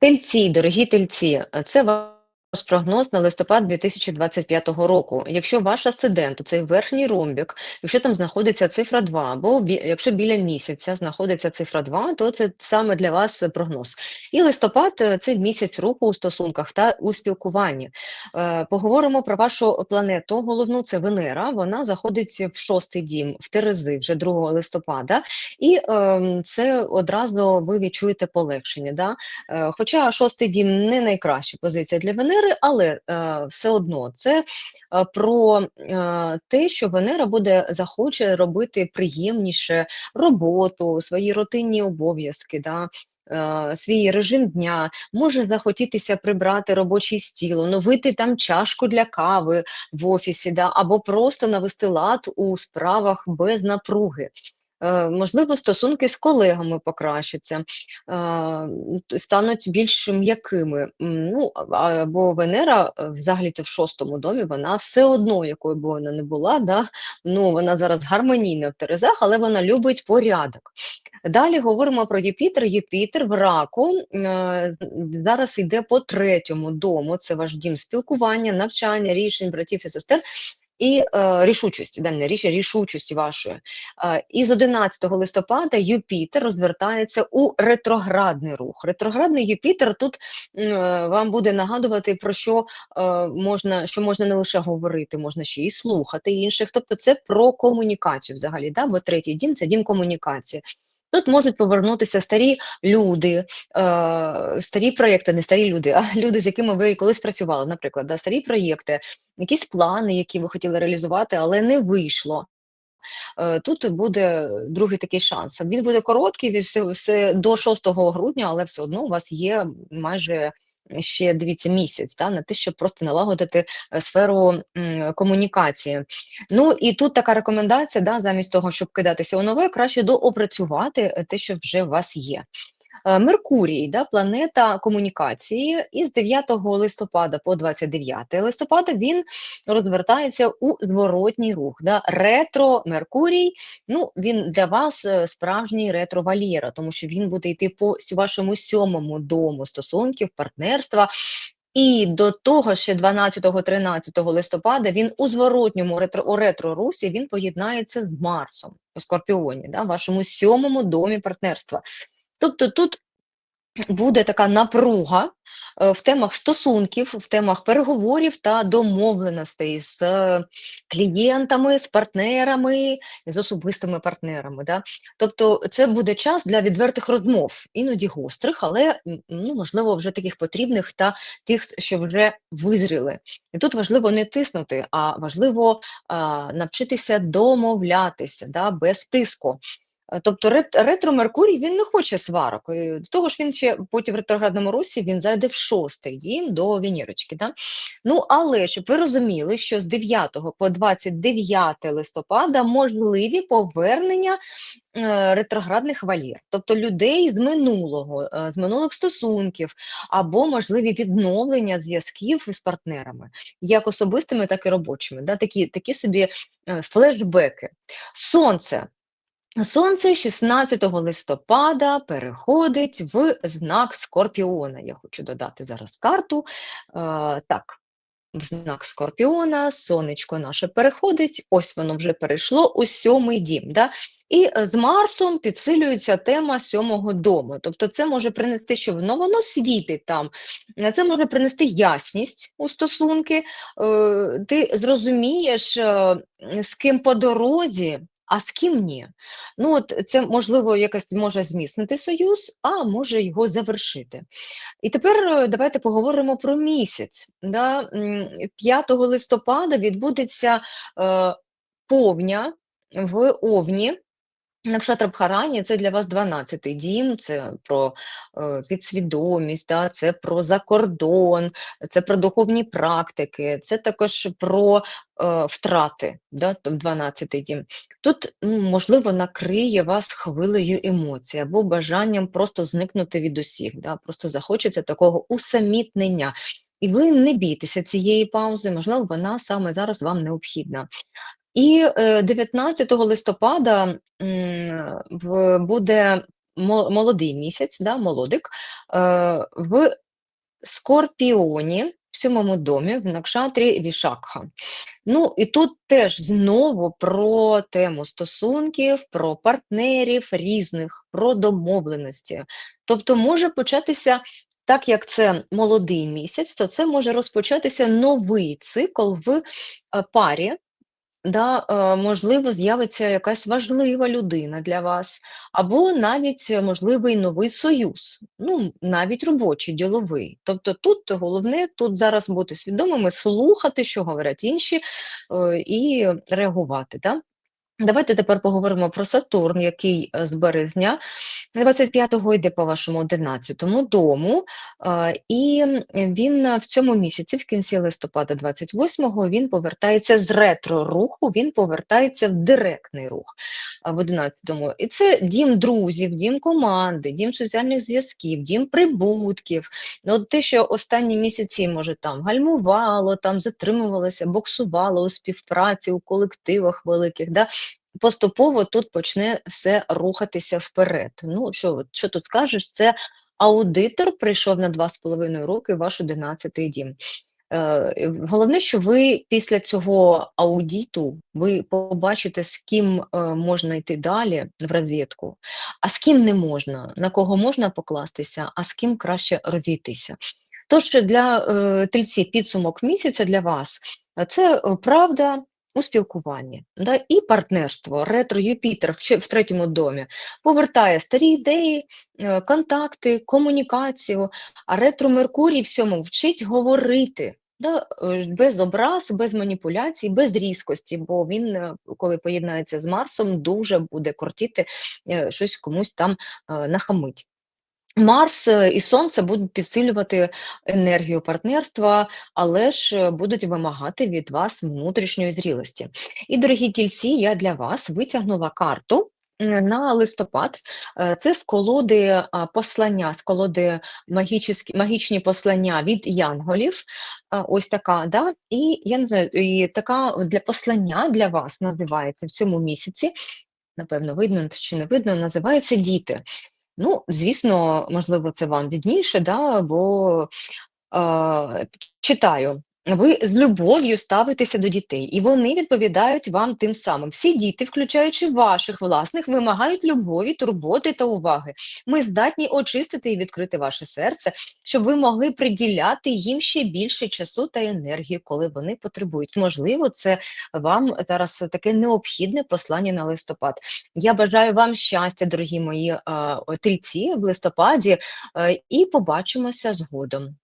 Тельці, дорогі тельці, е, це прогноз на листопад 2025 року. Якщо ваш асцендент, цей верхній ромбік, якщо там знаходиться цифра 2, або якщо біля місяця знаходиться цифра 2, то це саме для вас прогноз. І листопад е, це місяць руху у стосунках та у спілкуванні. Е, Поговоримо про вашу планету. Головну це Венера. Вона заходить в шостий дім в Терези вже 2 листопада, і ем, це одразу ви відчуєте полегшення. Да? Е, Хоча шостий дім не найкраща позиція для Венери, але е, все одно це е, про е, те, що Венера буде захоче робити приємніше роботу, свої рутинні обов'язки. Да? Свій режим дня може захотітися прибрати робочий стіл, оновити там чашку для кави в офісі, да, або просто навести лад у справах без напруги. Е, Можливо, стосунки з колегами покращаться, е, стануть більш м'якими. Ну, або Венера, е, взагалі-то в шостому домі, вона все одно, якою б вона не була, да? ну, вона зараз гармонійна в Терезах, але вона любить порядок. Далі говоримо про Юпітер. Юпітер в раку зараз йде по третьому дому. Це ваш дім спілкування, навчання, рішень, братів і сестер. І е, рішучості, дальне рішення рішучості вашої. Е, і з 11 листопада Юпітер розвертається у ретроградний рух. Ретроградний Юпітер тут е, вам буде нагадувати про що е, можна, що можна не лише говорити, можна ще і слухати інших. Тобто це про комунікацію взагалі. Да? Бо третій дім це дім комунікації. Тут можуть повернутися старі люди, е, старі проєкти, не старі люди, а люди, з якими ви колись працювали, наприклад, да, старі проєкти, якісь плани, які ви хотіли реалізувати, але не вийшло. Е, Тут буде другий такий шанс. Він буде короткий, від до 6 грудня, але все одно у вас є майже ще дивіться місяць да, на те, щоб просто налагодити е, сферу комунікації. Ну і тут така рекомендація: да, замість того, щоб кидатися у нове, краще доопрацювати е, те, що вже у вас є. Е, Меркурій, да, планета комунікації, і з 9 листопада по 29 листопада він розвертається у зворотній рух. Да. Ретро Меркурій, ну він для вас е, справжній ретро Валєра, тому що він буде йти по вашому сьомому дому стосунків, партнерства. І до того ще 12-13 листопада він у зворотньому ретро, у ретро-русі він поєднається з Марсом у Скорпіоні, да, вашому сьомому домі партнерства. Тобто тут буде така напруга е, в темах стосунків, в темах переговорів та домовленостей з е, клієнтами, з партнерами, з особистими партнерами. Да? Тобто це буде час для відвертих розмов, іноді гострих, але ну, можливо вже таких потрібних та тих, що вже визріли. І тут важливо не тиснути, а важливо а, навчитися домовлятися да, без тиску. Е, Тобто ретро-Меркурій він не хоче сварок. До того ж, він ще потім в ретроградному русі він зайде в шостий дім до Венерочки. Да? Ну, але щоб ви розуміли, що з 9 по 29 листопада можливі повернення е, ретроградних валір, тобто людей з минулого, е, з минулих стосунків, або можливі відновлення зв'язків з партнерами, як особистими, так і робочими. Да? Такі, такі собі е, флешбеки. Сонце. Сонце 16 листопада переходить в знак Скорпіона. Я хочу додати зараз карту. Е, так, в знак Скорпіона, сонечко наше переходить, ось воно вже перейшло у сьомий дім. Да? І е, з Марсом підсилюється тема сьомого дому. Тобто це може принести, що воно, воно світить там, Е, це може принести ясність у стосунки. Ти зрозумієш, з ким по дорозі, а з ким ні. Ну, от це можливо якось може зміцнити союз, а може його завершити. І тепер е, давайте поговоримо про місяць. Да? 5 листопада відбудеться е, повня в Овні. Накшатра Бхарані це для вас 12-й дім, це про е, підсвідомість, да, це про закордон, це про духовні практики, це також про е, втрати, да, 12-й дім. Тут, можливо, накриє вас хвилею емоцій або бажанням просто зникнути від усіх, да, просто захочеться такого усамітнення. І ви не бійтеся цієї паузи, можливо, вона саме зараз вам необхідна. І е, 19 листопада буде молодий місяць, да, молодик, е, в Скорпіоні, в сьомому домі, в накшатрі Вішакха. Ну, і тут теж знову про тему стосунків, про партнерів різних, про домовленості. Тобто може початися, так як це молодий місяць, то це може розпочатися новий цикл в е, парі, Да, е, можливо, з'явиться якась важлива людина для вас, або навіть е, можливий новий союз, ну, навіть робочий, діловий. Тобто тут головне тут зараз бути свідомими, слухати, що говорять інші, е, і реагувати. Да? Давайте тепер поговоримо про Сатурн, який е, з березня 25-го йде по вашому 11-му дому, е, і він в цьому місяці, в кінці листопада 28-го, він повертається з ретро-руху, він повертається в директний рух е, в 11-му. І це дім друзів, дім команди, дім соціальних зв'язків, дім прибутків. От те, що останні місяці, може, там гальмувало, там затримувалося, боксувало у співпраці, у колективах великих. Да? Поступово тут почне все рухатися вперед. Ну, що що тут скажеш, це аудитор прийшов на 2,5 роки ваш 11-й дім. Е, Головне, що ви після цього аудиту ви побачите, з ким е, можна йти далі в розвідку, а з ким не можна, на кого можна покластися, а з ким краще розійтися. Тож для е, тельці підсумок місяця для вас це правда у спілкуванні. Да? І партнерство, ретро Юпітер в, в третьому домі повертає старі ідеї, е, контакти, комунікацію, а ретро Меркурій всьому вчить говорити. Да, е, без образ, без маніпуляцій, без різкості, бо він, е, коли поєднається з Марсом, дуже буде кортіти щось комусь там нахамить. Марс е, і Сонце будуть підсилювати енергію партнерства, але ж е, будуть вимагати від вас внутрішньої зрілості. І, дорогі тільці, я для вас витягнула карту. На листопад це з колоди послання, з колоди магічні, магічні послання від янголів. Ось така, да? І я не знаю, і така для послання для вас називається в цьому місяці. Напевно, видно чи не видно, називається діти. Ну, звісно, можливо, це вам відніше, да, бо е, читаю. Ви з любов'ю ставитеся до дітей, і вони відповідають вам тим самим. Всі діти, включаючи ваших власних, вимагають любові, турботи та уваги. Ми здатні очистити і відкрити ваше серце, щоб ви могли приділяти їм ще більше часу та енергії, коли вони потребують. Можливо, це вам зараз таке необхідне послання на листопад. Я бажаю вам щастя, дорогі мої тельці в листопаді, і побачимося згодом.